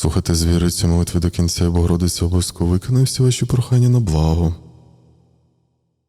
Слухайте з віри ці молитви до кінця, Богородиця обов'язково виконає всі ваші прохання на благо.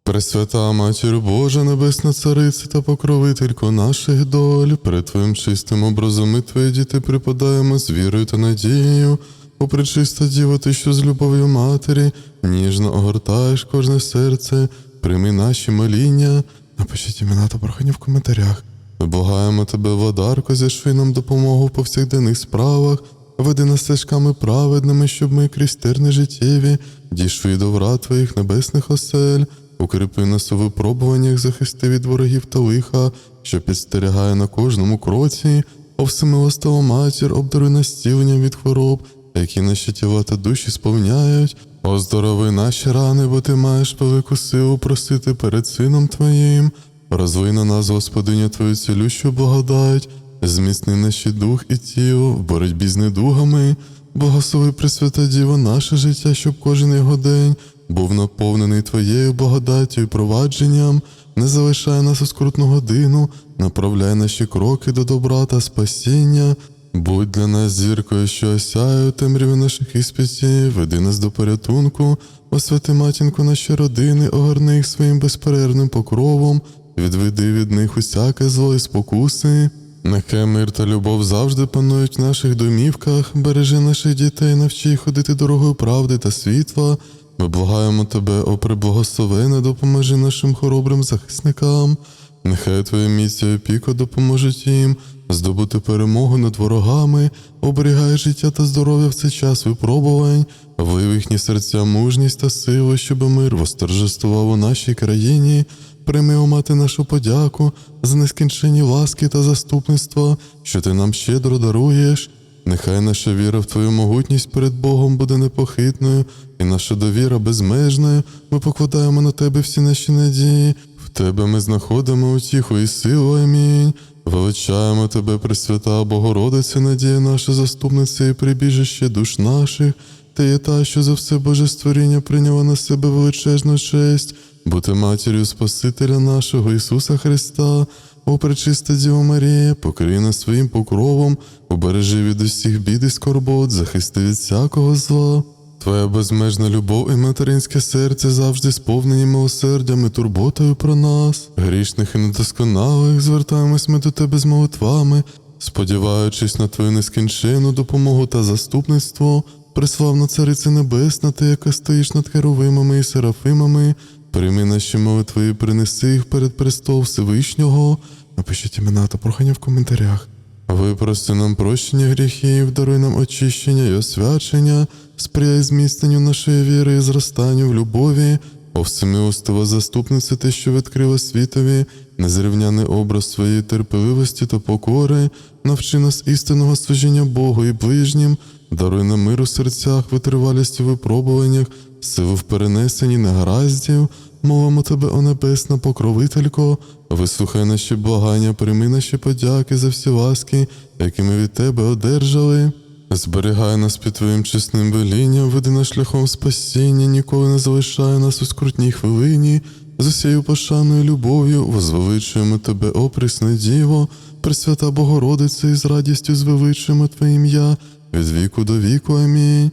Пресвята Матір Божа, Небесна Цариця та покровителько наших доль, перед Твоїм чистим образом ми Твої діти припадаємо з вірою та надією. О пречиста Діво, ти, що з любов'ю Матері, ніжно огортаєш кожне серце, прийми наші моління. Напишіть імена та прохання в коментарях. Ми благаємо тебе, водарко, зішви нам допомогу в повсякденних справах, веди нас стежками праведними, щоб ми крізь терни життєві дійшли до врат твоїх небесних осель. Укріпи нас у випробуваннях, захисти від ворогів та лиха, що підстерігає на кожному кроці. О всемилостива матір, обдаруй нас зціленням від хвороб, які наші тіла та душі сповняють. Оздорови наші рани, бо ти маєш велику силу просити перед Сином Твоїм. Розвий на нас, Господиня, Твою цілющу благодать, зміцни наші дух і тіло в боротьбі з недугами. Благослови Пресвята Діва наше життя, щоб кожен його день був наповнений Твоєю благодаттю і провадженням, не залишай нас у скрутну годину, направляй наші кроки до добра та спасіння. Будь для нас зіркою, що осяє темряві наших іспитів, веди нас до порятунку, освяти матінку наші родини, огорни їх своїм безперервним покровом, відведи від них усяке зло і спокуси. Нехай мир та любов завжди панують в наших домівках, бережи наших дітей, навчи ходити дорогою правди та світла. Ми благаємо тебе, о преблагословене, допоможи нашим хоробрим захисникам. Нехай твоя місія опіка допоможуть їм здобути перемогу над ворогами, оберігай життя та здоров'я в цей час випробувань, вив їхні серця мужність та силу, щоб мир восторжествував у нашій країні. Прийми, о мати, нашу подяку за нескінченні ласки та заступництво, що ти нам щедро даруєш. Нехай наша віра в Твою могутність перед Богом буде непохитною, і наша довіра безмежною. Ми покладаємо на Тебе всі наші надії. В Тебе ми знаходимо утіху і силу. Амінь. Величаємо Тебе, Пресвята Богородиця, надія наша заступниця і прибіжище душ наших. Ти є та, що за все Боже створіння прийняла на себе величезну честь, бути матір'ю Спасителя нашого Ісуса Христа. О, пречиста Діва Марія, покрий нас своїм покровом, убережи від усіх бід і скорбот, захисти від всякого зла. Твоя безмежна любов і материнське серце завжди сповнені милосердям і турботою про нас. Грішних і недосконалих звертаємось ми до тебе з молитвами, сподіваючись на твою нескінченну допомогу та заступництво. Преславна Цариця Небесна, ти, яка стоїш над херовимами і серафимами, прийми наші молитви і принеси їх перед престол Всевишнього. Напишіть імена та прохання в коментарях. Випрости нам прощення гріхів, даруй нам очищення і освячення, сприяй зміцненню нашої віри і зростанню в любові. О всемилостива заступниця, ти, що відкрила світові, незрівняний образ своєї терпеливості та покори, навчи нас істинного служіння Богу і ближнім, даруй нам мир у серцях, витривалість у випробуваннях, силу в перенесенні негараздів. Молимо тебе, о небесна покровителько, вислухай наші благання, прийми наші подяки за всі ласки, які ми від тебе одержали. Зберігай нас під твоїм чесним велінням, веди нас шляхом спасіння, ніколи не залишай нас у скрутній хвилині. З усією пошаною любов'ю возвеличуємо тебе, о пресне Діво, Пресвята Богородице, і з радістю звеличуємо Твоє ім'я від віку до віку. Амінь.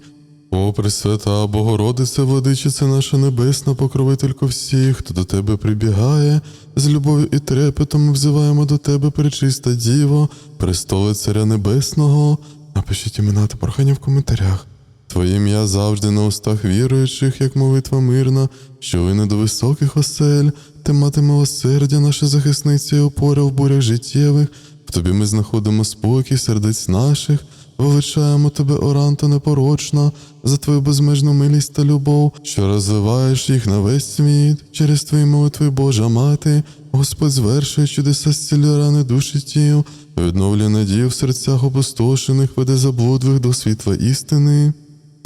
О, Пресвята Богородице, владичице наша небесна, покровителько всіх, хто до тебе прибігає, з любов'ю і трепетом ми взиваємо до тебе, пречиста Діво, престоле Царя Небесного. Напишіть імена та прохання в коментарях. Твоє ім'я завжди на устах віруючих, як молитва мирна, що вине до високих осель, ти мати милосердя, наша захисниця і опора в бурях життєвих. В тобі ми знаходимо спокій сердець наших, величаємо тебе, оранто непорочна, за твою безмежну милість та любов, що розвиваєш їх на весь світ, через твої молитви, Божа мати, Господь звершує чудеса зцілює рани душі тіл, відновлює надію в серцях опустошених, веде заблудливих до світла істини.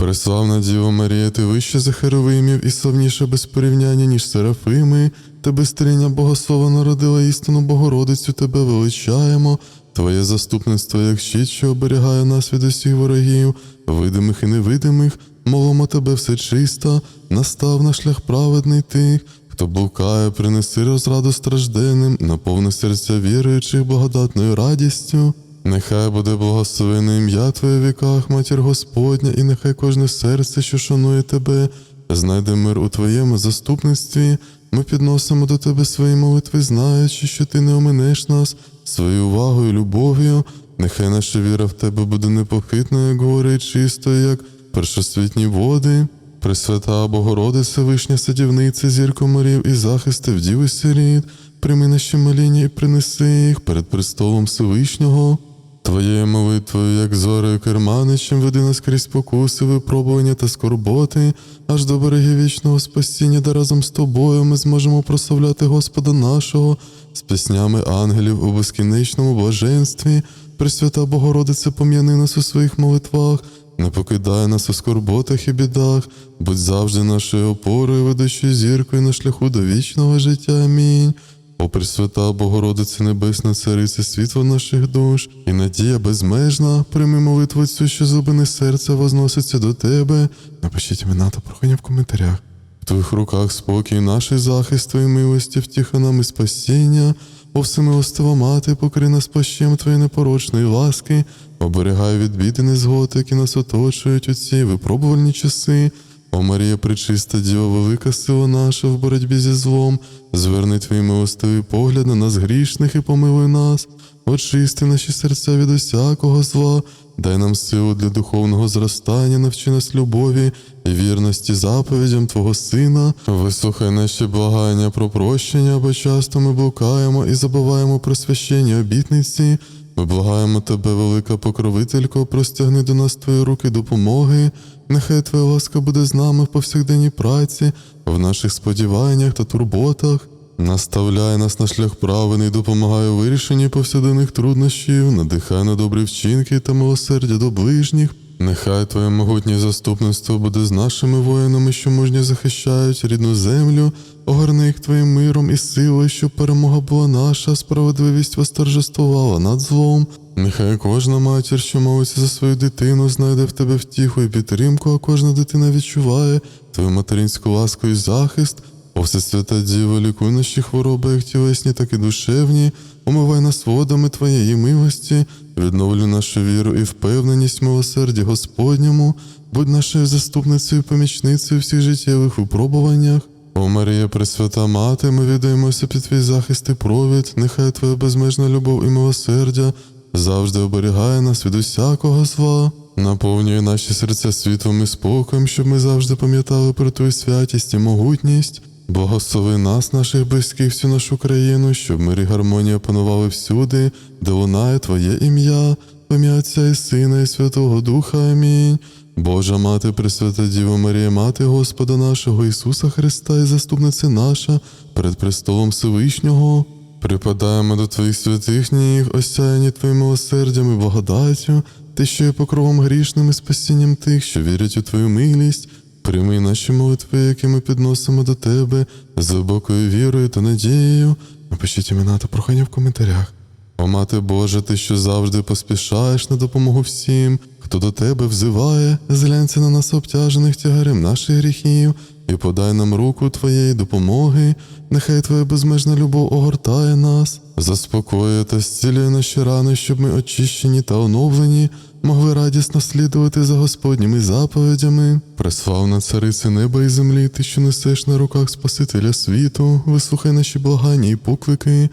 Преславна Діва Марія, ти вище за херовимів і славніша без порівняння, ніж серафими. Тебе стріння Богослова народила істину Богородицю, тебе величаємо. Твоє заступництво, як щит, що оберігає нас від усіх ворогів, видимих і невидимих, молимо тебе все чисто, настав на шлях праведний тих, хто блукає, принеси розраду стражденним, наповни серця віруючих благодатною радістю. Нехай буде благословене ім'я Твоє в віках, матір Господня, і нехай кожне серце, що шанує Тебе, знайде мир у Твоєму заступництві. Ми підносимо до Тебе свої молитви, знаючи, що Ти не оминеш нас своєю увагою, любов'ю. Нехай наша віра в Тебе буде непохитною, як гори, і як першосвітні води. Пресвята Богородице, вишня садівниця, зірко морів і захисти вдів і сиріт, прийми наші моління і принеси їх перед престолом Всевишнього. Твоєю молитвою, як зорою керманичем, веди нас крізь покуси, випробування та скорботи, аж до берегів вічного спасіння, де разом з тобою ми зможемо прославляти Господа нашого з піснями ангелів у безкінечному блаженстві. Пресвята Богородице, пом'яни нас у своїх молитвах, не покидай нас у скорботах і бідах, будь завжди нашою опорою, ведучою зіркою на шляху до вічного життя. Амінь. О Пресвята Богородице Небесна, Царице, світло наших душ, і надія безмежна, прийми молитву цю, що зубини серця возноситься до тебе. Напишіть імена та прохання в коментарях. Твоїх руках спокій, наш захист твої милості, втіха нам і спасіння. О всемилостива мати, покри нас пощем твоєї непорочної ласки, оберігай від бід і незгод, які нас оточують у ці випробувальні часи. О Марія, пречиста Діва, велика сила наша в боротьбі зі злом, зверни твій милостивий погляд на нас грішних і помилуй нас, очисти наші серця від усякого зла, дай нам силу для духовного зростання, навчи нас любові і вірності заповідям Твого Сина, вислухай наші благання про прощення, бо часто ми блукаємо і забуваємо про священні обітниці. Ми благаємо тебе, велика покровителько, простягни до нас твої руки допомоги. Нехай твоя ласка буде з нами в повсякденній праці, в наших сподіваннях та турботах. Наставляй нас на шлях правильний, допомагай у вирішенні повсякденних труднощів, надихай на добрі вчинки та милосердя до ближніх. Нехай Твоє могутнє заступництво буде з нашими воїнами, що мужньо захищають рідну землю, огорни їх Твоїм миром і силою, щоб перемога була наша, справедливість восторжествувала над злом. Нехай кожна матір, що молиться за свою дитину, знайде в тебе втіху і підтримку, а кожна дитина відчуває твою материнську ласку і захист. О Всесвята Діво, лікуй наші хвороби, як тілесні, так і душевні, омивай нас водами Твоєї милості, відновлю нашу віру і впевненість милосерді Господньому, будь нашою заступницею, і помічницею всіх життєвих випробуваннях. О Марія, Пресвята Мати, ми віддаємося під твій захист і провід, нехай Твоя безмежна любов і милосердя завжди оберігає нас від усякого зла. Наповнює наші серця світлом і спокоєм, щоб ми завжди пам'ятали про Твою святість і могутність. Благослови нас, наших близьких, всю нашу країну, щоб мир і гармонія панували всюди, де лунає Твоє ім'я, ім'я Отця і Сина, і Святого Духа. Амінь. Божа Мати, Пресвята Діва Марія, Мати Господа нашого Ісуса Христа і заступниця наша перед престолом Всевишнього. Припадаємо до Твоїх святих ніг, осяяні Твоїм милосердям і благодаттю, Ти, що є покровом грішним і спасінням тих, що вірять у Твою милість. Прийми наші молитви, які ми підносимо до Тебе з глибокою вірою та надією. Напишіть імена та прохання в коментарях. О Мати Боже, ти, що завжди поспішаєш на допомогу всім, хто до тебе взиває, зглянься на нас обтяжених тягарем наших гріхів, і подай нам руку Твоєї допомоги, нехай Твоя безмежна любов огортає нас, заспокоює та зцілює наші рани, щоб ми очищені та оновлені, могли радісно слідувати за Господніми заповідями. Преславна царице неба і землі, ти, що несеш на руках Спасителя світу, вислухай наші благання і поклики.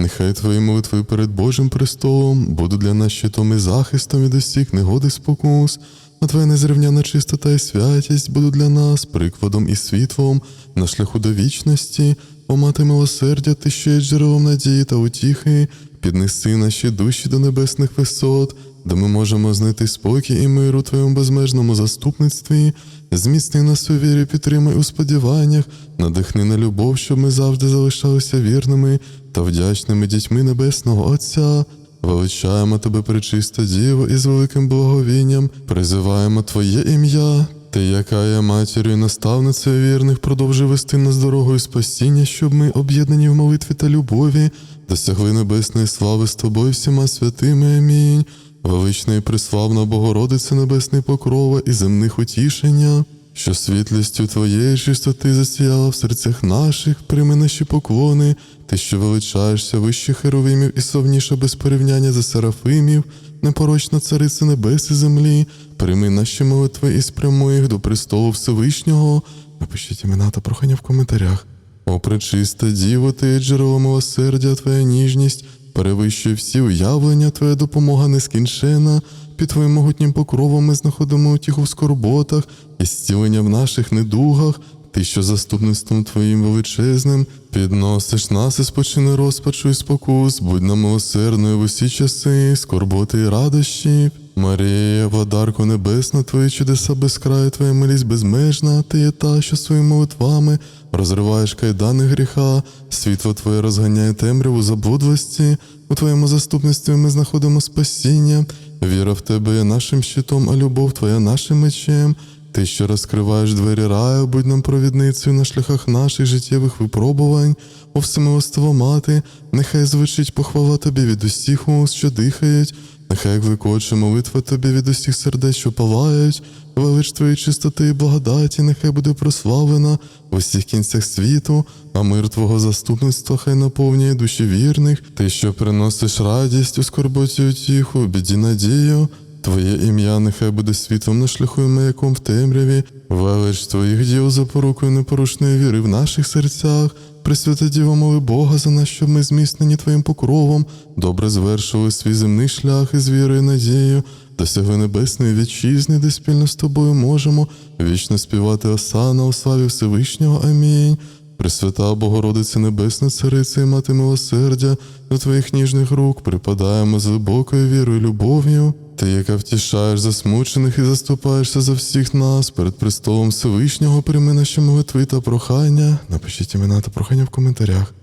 Нехай твої молитви перед Божим престолом будуть для нас щитом і захистом від усіх негод і спокус, а твоя незрівняна чистота і святість будуть для нас прикладом і світлом на шляху до вічності, о мати милосердя, ти що є джерелом надії та утіхи, піднеси наші душі до небесних висот, де ми можемо знайти спокій і мир у твоєму безмежному заступництві. Зміцни нас у вірі, підтримай у сподіваннях, надихни на любов, щоб ми завжди залишалися вірними та вдячними дітьми Небесного Отця. Величаємо тебе, пречиста Діво, і з великим благовінням призиваємо Твоє ім'я. Ти, яка є матір'ю і наставницею вірних, продовжуй вести нас дорогою спасіння, щоб ми, об'єднані в молитві та любові, досягли небесної слави з тобою всіма святими. Амінь. Велична і приславна Богородице Небесний покрова і земних утішення. Що світлістю твоєї чистоти засіяла в серцях наших, прийми наші поклони, ти, що величаєшся вище херовимів і совніша без порівняння за серафимів, непорочна цариця небес і землі, прийми наші молитви і спрямуй їх до престолу Всевишнього. Напишіть імена та прохання в коментарях. О, пречиста діво, ти джерело милосердя, твоя ніжність, перевищує всі уявлення, твоя допомога нескінчена. Під твоїм могутнім покровом ми знаходимо утіху в скорботах і зцілення в наших недугах. Ти, що заступництвом твоїм величезним, підносиш нас із спочини розпачу і спокус, будь нам милосердною в усі часи, скорботи і радощі. Марія, владарко небесна, твої чудеса безкраю, твоя милість безмежна, ти є та, що своїми молитвами розриваєш кайдани гріха, світло твоє розганяє темряву заблудливості, у твоєму заступництві ми знаходимо спасіння. Віра в тебе є нашим щитом, а любов твоя нашим мечем. Ти, що розкриваєш двері раю, будь нам провідницею на шляхах наших життєвих випробувань, о всемилостива мати, нехай звучить похвала тобі від усіх уст, що дихають, нехай викоче молитва тобі від усіх сердець, що палають, велич твоєї чистоти і благодаті, нехай буде прославлена в усіх кінцях світу, а мир Твого заступництва хай наповнює душі вірних, ти, що приносиш радість у скорботі утіху, біді надію. Твоє ім'я нехай буде світлом на шляху і маяком в темряві, велич твоїх діл запорукою непорушної віри в наших серцях. Пресвята Діва, моли Бога за нас, щоб ми зміцнені Твоїм покровом, добре звершили свій земний шлях із вірою і надією, досягли небесної вітчизни, де спільно з тобою можемо вічно співати осана у славі Всевишнього. Амінь. Пресвята Богородице Небесна Цариця і мати милосердя, до твоїх ніжних рук припадаємо з глибокою вірою і любов'ю. Ти, яка втішаєш засмучених і заступаєшся за всіх нас перед престолом Всевишнього, прийми наші молитви та прохання. Напишіть імена та прохання в коментарях.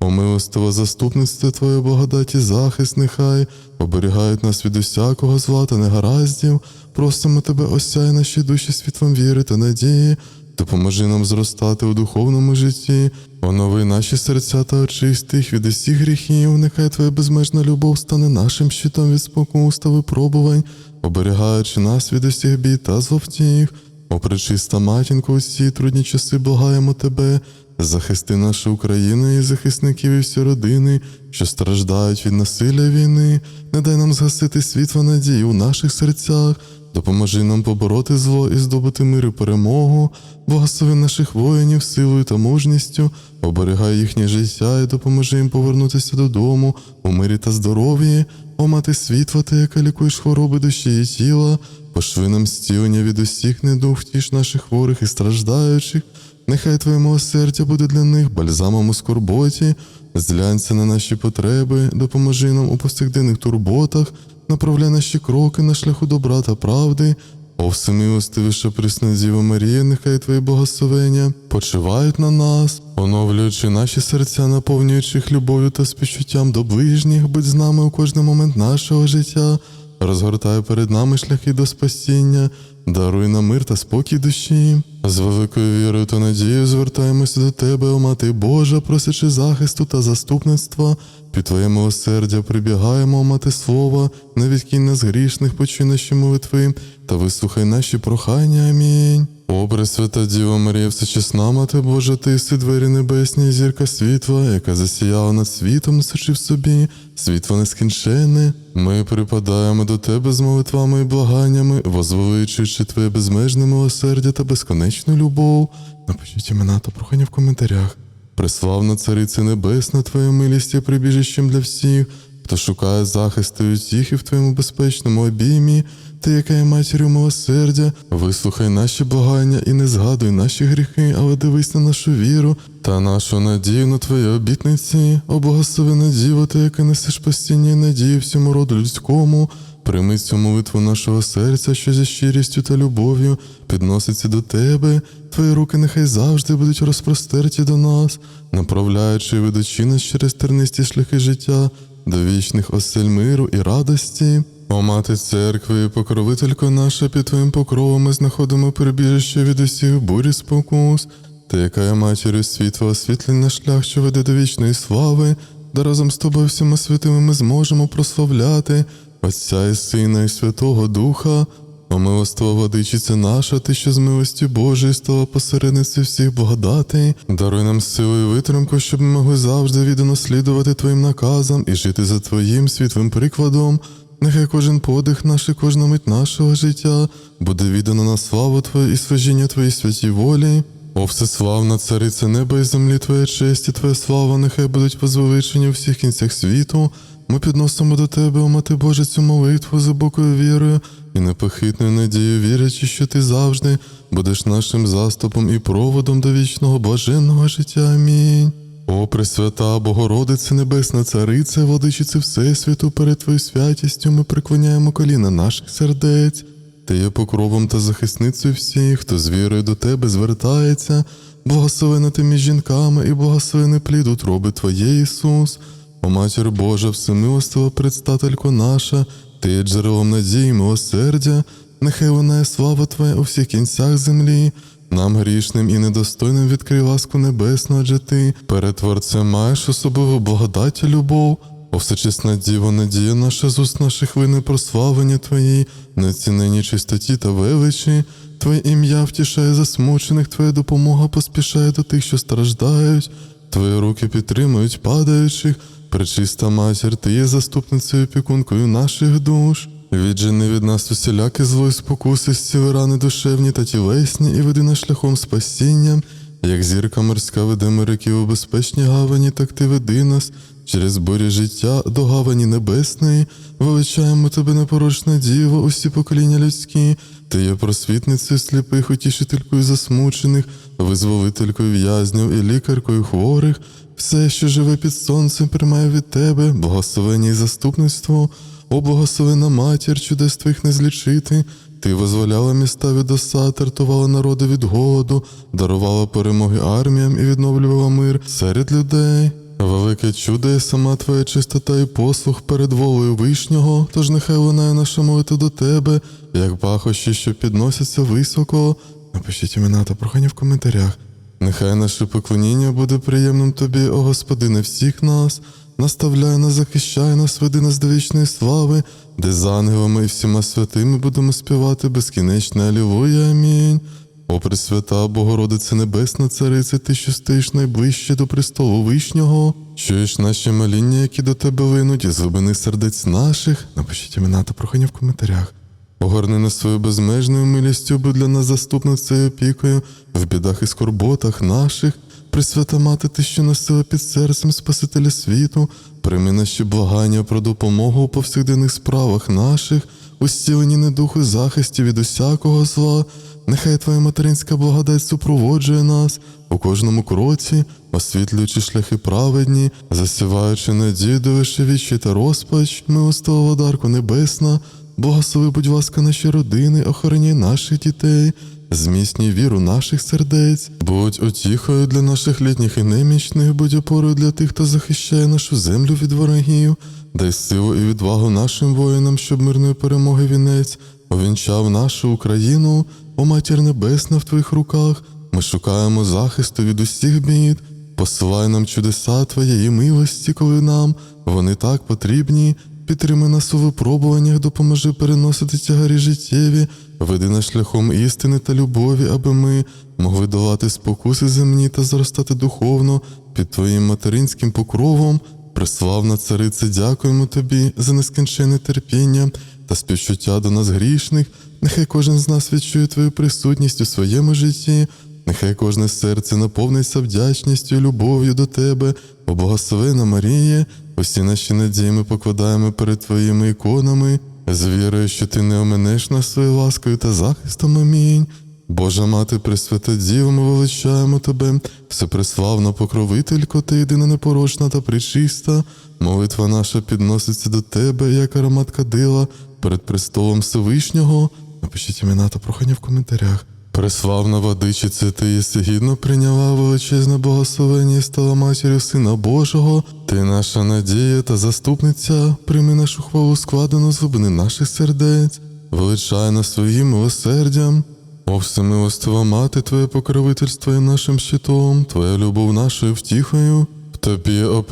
О милостиво заступництво Твоє благодаті, захист, нехай оберігають нас від усякого зла та негараздів. Просимо тебе, осяй наші душі світлом віри та надії. Допоможи нам зростати у духовному житті, онови наші серця та очисти їх від усіх гріхів. Нехай Твоя безмежна любов стане нашим щитом від спокус та випробувань, оберігаючи нас від усіх бід та зловтіх. О, пречиста матінко, усі трудні часи благаємо тебе. Захисти нашу Україну і захисників і всі родини, що страждають від насилля війни, не дай нам згасити світло надії у наших серцях, допоможи нам побороти зло і здобути мир і перемогу, благослови наших воїнів силою та мужністю, оберігай їхнє життя і допоможи їм повернутися додому у мирі та здоров'ї, о мати світла, ти, яка лікуєш хвороби душі і тіла, пошви нам зцілення від усіх недуг, втіш наших хворих і страждаючих. Нехай Твоє милосердя буде для них бальзамом у скорботі, зглянься на наші потреби, допоможи нам у повсякденних турботах, направляй наші кроки на шляху добра та правди. О всемилостивіша присна Діва Марія, нехай Твої благословення почивають на нас, оновлюючи наші серця, наповнюючи їх любов'ю та співчуттям до ближніх, будь з нами у кожний момент нашого життя, розгортай перед нами шляхи до спасіння, даруй нам мир та спокій душі. З великою вірою та надією звертаємося до Тебе, о Мати Божа, просячи захисту та заступництва. Під Твоє милосердя прибігаємо, о Мати Слова, не кінь нас грішних, почуй наші молитви, та вислухай наші прохання. Амінь. О, Пресвята Діва Марія, всечесна Мати Божа, ти двері небесні, зірка світла, яка засіяла над світом, несучи в собі, світло нескінченне. Ми припадаємо до Тебе з молитвами і благаннями, возвеличуючи Твоє безмежне милосердя та безконечну любов. Напишіть імена та прохання в коментарях. Преславна Цариця Небесна, Твоя милість є прибіжищем для всіх, хто шукає захисту і в Твоєму безпечному обіймі, ти, яка є матір'ю милосердя, вислухай наші благання і не згадуй наші гріхи, але дивись на нашу віру та нашу надію на Твої обітниці, о благословена Діва, ти, яка несеш постійні надії всьому роду людському. Прийми цю молитву нашого серця, що зі щирістю та любов'ю підноситься до тебе. Твої руки нехай завжди будуть розпростерті до нас, направляючи і ведучи нас через тернисті шляхи життя до вічних осель миру і радості. О мати церкви, покровителько наша, під твоїм покровом ми знаходимо прибіжище від усіх бурі спокус, ти, яка є матір'ю світла, освітлення шлях, що веде до вічної слави, де разом з тобою всіма святими ми зможемо прославляти Отця і Сина і Святого Духа. О милоство владичице наша, ти, що з милості Божої стала посередницею всіх благодатей, даруй нам силу і витримку, щоб ми могли завжди віддано слідувати Твоїм наказам і жити за Твоїм світлим прикладом. Нехай кожен подих наш і кожна мить нашого життя буде віддано на славу Твою і служіння Твоїй святій волі. О, всеславна цариця неба і землі, Твоя честь і Твоя слава, нехай будуть возвеличені у всіх кінцях світу. Ми підносимо до Тебе, о Мати Божа, цю молитву з глибокою вірою і непохитною надією, вірячи, що Ти завжди будеш нашим заступом і проводом до вічного блаженного життя. Амінь. О, Пресвята, Богородице Небесна Цариця, владичице Всесвіту, перед Твоєю святістю ми приклоняємо коліна наших сердець. Ти є покровом та захисницею всіх, хто з вірою до тебе звертається, благословена ти між жінками і благословений плід утроби Твоє, Ісус. О Матір Божа, всемилостива предстателько наша, Ти є джерелом надії, милосердя, нехай лунає слава Твоя у всіх кінцях землі. Нам грішним і недостойним відкрий ласку небесну, адже ти перед Творцем маєш особливу благодать і любов. О всечесна діво, надія наша з уст наших вини прославлення Твої, нецінені чистоті та величі. Твоє ім'я втішає засмучених, Твоя допомога поспішає до тих, що страждають. Твої руки підтримують падаючих. Пречиста матір, ти є заступницею опікункою наших душ. Віджени від нас усілякі злої спокуси, зціли рани душевні та тілесні, і веди нас шляхом спасіння. Як зірка морська веде моряків у безпечні гавані, так ти веди нас через бурі життя до гавані небесної. Величаємо тебе, непорочна діво, усі покоління людські. Ти є просвітницею сліпих, утішителькою засмучених, визволителькою в'язнів і лікаркою хворих. Все, що живе під сонцем, приймає від тебе, благословення і заступництво. О, благословена матір, чудес твоїх не злічити. Ти визволяла міста від осад, рятувала народи від голоду, дарувала перемоги арміям і відновлювала мир серед людей. Велике чудо є сама твоя чистота і послух перед волею вишнього, тож нехай лунає наша молитва до тебе, як пахощі, що підносяться високо. Напишіть імена та прохання в коментарях. Нехай наше поклоніння буде приємним тобі, о Господине, всіх нас, наставляй нас, захищай нас, веди нас до вічної слави, де з ангелами і всіма святими будемо співати безкінечне Алілуя. Амінь. О Пресвята, Богородице Небесна Цариця, ти, що стоїш найближче до престолу Вишнього, чуєш наші моління, які до тебе линуть, із глибини сердець наших. Напишіть імена та прохання в коментарях. Огорни нас свою безмежною милістю, будь для нас заступницею опікою в бідах і скорботах наших. Пресвята мати, ти, що носила під серцем Спасителя світу, прийми наші благання про допомогу у повсякденних справах наших, у зціленні недуху захисті від усякого зла. Нехай Твоя материнська благодать супроводжує нас у кожному кроці, освітлюючи шляхи праведні, засіваючи надію вишевічі та розпач, милостива водарку небесна, благослови, будь ласка, наші родини, охороняй наших дітей, зміцнюй віру наших сердець, будь утіхою для наших літніх і немічних, будь опорою для тих, хто захищає нашу землю від ворогів, дай силу і відвагу нашим воїнам, щоб мирної перемоги вінець увінчав нашу Україну, о матір небесна в твоїх руках. Ми шукаємо захисту від усіх бід. Посилай нам чудеса Твоєї милості, коли нам вони так потрібні. Підтримай нас у випробуваннях, допоможи переносити тягарі життєві, веди нас шляхом істини та любові, аби ми могли долати спокуси земні та зростати духовно під Твоїм материнським покровом. Преславна царице, дякуємо тобі за нескінченне терпіння та співчуття до нас грішних. Нехай кожен з нас відчує Твою присутність у своєму житті. Нехай кожне серце наповниться вдячністю і любов'ю до Тебе, о благословена Марія, усі наші надії ми покладаємо перед Твоїми іконами, з вірою, що Ти не оминеш нас своєю ласкою та захистом. Амінь. Божа мати, Пресвята Діва, ми величаємо Тебе, всепреславна покровителько, ти єдина непорочна та причиста. Молитва наша підноситься до Тебе, як аромат кадила перед престолом Всевишнього. Напишіть імена та прохання в коментарях. Преславна владичице, ти єси гідно прийняла величезне благословення і стала матір'ю Сина Божого. Ти наша надія та заступниця, прийми нашу хвалу складену з глибини наших сердець, величай нас своїм милосердям. О, всемилостива мати, Твоє покровительство є нашим щитом, Твоя любов нашою втіхою. В Тобі, о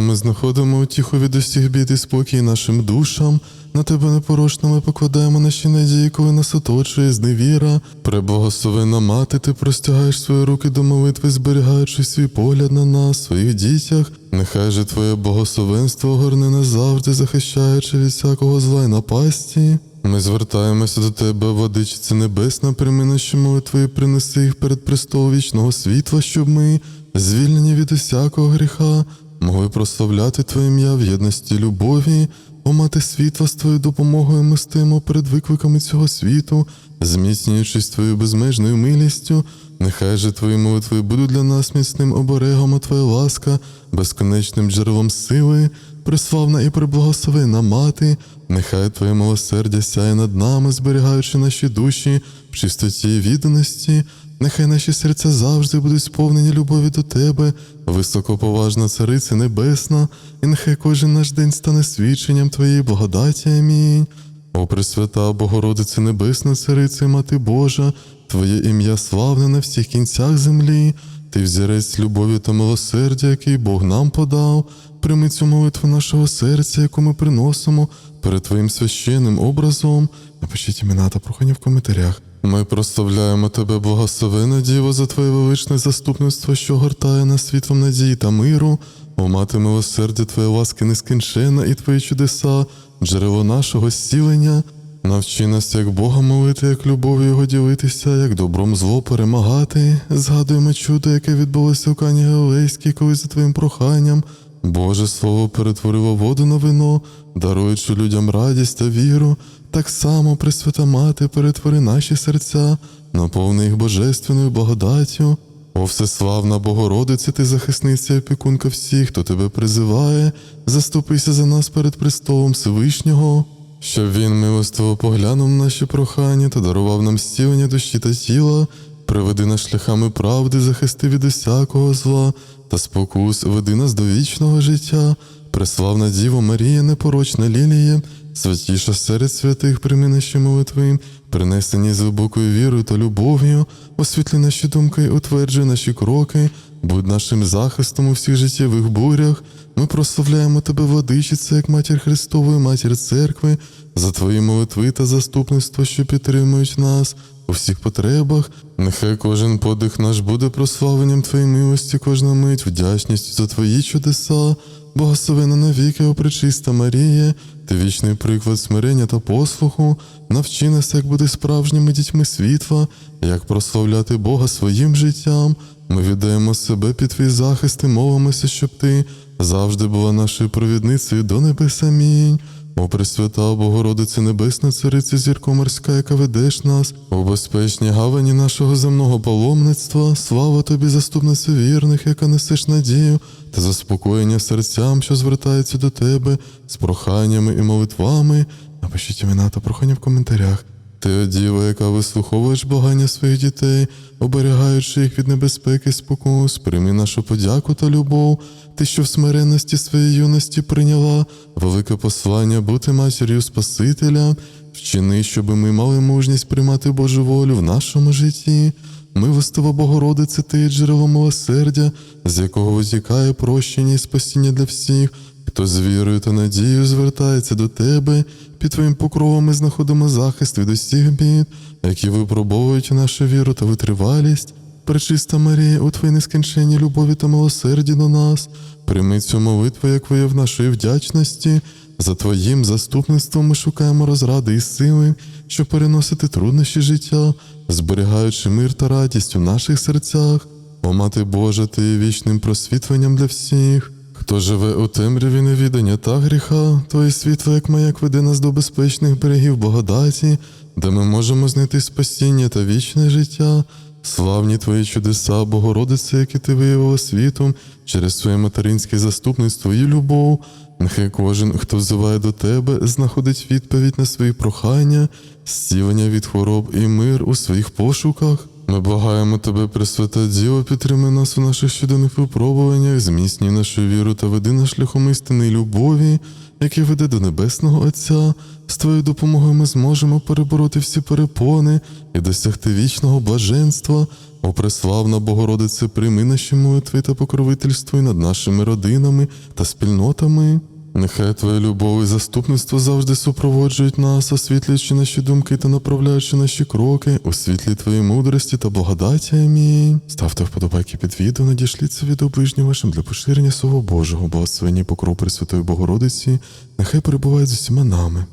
ми знаходимо утіху від усіх бід і спокій нашим душам. На тебе непорочно ми покладаємо наші надії, коли нас оточує зневіра. Преблагословена мати, ти простягаєш свої руки до молитви, зберігаючи свій погляд на нас, своїх дітях. Нехай же твоє благословенство огорне нас завжди, захищаючи від всякого зла й напасті. Ми звертаємося до тебе, владичице небесна, прийми наші молитви принеси їх перед престол вічного світла, щоб ми, звільнені від усякого гріха, могли прославляти Твоє ім'я в єдності любові, о мати світла з Твоєю допомогою ми стоїмо перед викликами цього світу, зміцнюючись Твоєю безмежною милістю. Нехай же Твої молитви будуть для нас міцним оберегом, а Твоя ласка, безконечним джерелом сили, приславна і приблагословена мати, нехай Твоє милосердя сяє над нами, зберігаючи наші душі в чистоті і відданості. Нехай наші серця завжди будуть сповнені любові до Тебе, високоповажна Цариця Небесна, і нехай кожен наш день стане свідченням Твоєї благодаті. Амінь. О Пресвята Богородице Небесна, Царице, Мати Божа, Твоє ім'я славне на всіх кінцях землі, Ти взірець любові та милосердя, який Бог нам подав. Прийми цю молитву нашого серця, яку ми приносимо перед Твоїм священним образом. Напишіть імена та прохання в коментарях. Ми прославляємо Тебе, благословена Діво, за Твоє величне заступництво, що гортає нас світлом надії та миру. О мати милосердя, Твоя ласки нескінченна і Твої чудеса, джерело нашого зцілення. Навчи нас, як Бога молити, як любов'ю Його ділитися, як добром зло перемагати. Згадуємо чудо, яке відбулося у Кані Галилейській, коли за Твоїм проханням Боже Слово перетворило воду на вино, даруючи людям радість та віру. Так само, Пресвята Мати, перетвори наші серця, наповни їх божественною благодаттю. О всеславна Богородице, ти захисниця і опікунка всіх, хто тебе призиває, заступися за нас перед престолом Всевишнього, щоб він милостиво поглянув наші прохання та дарував нам зцілення душі та тіла, приведи нас шляхами правди, захисти від усякого зла та спокус, веди нас до вічного життя, преславна Діво Марія, непорочна лілія, святіша серед святих, прийми наші молитви, принесені з глибокою вірою та любов'ю, освітлі наші думки, утверджуй наші кроки, будь нашим захистом у всіх життєвих бурях. Ми прославляємо тебе, владичице, як матір Христової, матір церкви, за твої молитви та заступництво, що підтримують нас у всіх потребах. Нехай кожен подих наш буде прославленням Твоєї милості, кожна мить, вдячністю за Твої чудеса. Благословена навіки, о пречиста Марія, ти вічний приклад смирення та послуху, навчи нас, як бути справжніми дітьми світла, як прославляти Бога своїм життям. Ми віддаємо себе під твій захист і молимося, щоб ти завжди була нашою провідницею до небес. Амінь. О Пресвята Богородице Небесна, Цариця зірко морська, яка ведеш нас, у безпечній гавані нашого земного паломництва, слава тобі, заступниця вірних, яка несеш надію та заспокоєння серцям, що звертаються до тебе з проханнями і молитвами. Напишіть імена та прохання в коментарях. Ти, діва, яка вислуховуєш благання своїх дітей, оберігаючи їх від небезпеки спокус, прийми нашу подяку та любов, ти, що в смиренності своєї юності прийняла велике послання бути матір'ю Спасителя, вчини, щоби ми мали мужність приймати Божу волю в нашому житті. Милостива Богородице, ти є джерело милосердя, з якого витікає прощення і спасіння для всіх, хто з вірою та надією звертається до тебе, під твоїм покровом ми знаходимо захист від усіх бід, які випробовують нашу віру та витривалість. Пречиста Марія, у твоїй нескінченній любові та милосерді до нас, прийми цю молитву, як вияв нашої вдячності. За твоїм заступництвом ми шукаємо розради і сили, щоб переносити труднощі життя, зберігаючи мир та радість у наших серцях. О мати Божа, ти є вічним просвітленням для всіх. Хто живе у темряві невідання та гріха, твоє світло, як маяк веде нас до безпечних берегів благодаті, де ми можемо знайти спасіння та вічне життя. Славні твої чудеса, Богородице, які ти виявила світом через своє материнське заступництво і любов. Нехай кожен, хто взиває до тебе, знаходить відповідь на свої прохання, зцілення від хвороб і мир у своїх пошуках. Ми благаємо тебе, Пресвята Діво, підтримай нас у наших щоденних випробуваннях, зміцнюй нашу віру та веди на шляхом істини й любові, який веде до Небесного Отця. З твоєю допомогою ми зможемо перебороти всі перепони і досягти вічного блаженства. О, преславна Богородице, прийми наші молитви та покровительство і над нашими родинами та спільнотами. Нехай Твоя любов і заступництво завжди супроводжують нас, освітлюючи наші думки та направляючи наші кроки у світлі Твоєї мудрості та благодаті. Амінь. Ставте вподобайки під відео, надішліть це відео ближнім вашим для поширення Слова Божого, благословені покров Пресвятої Богородиці, нехай перебувають з усіма нами.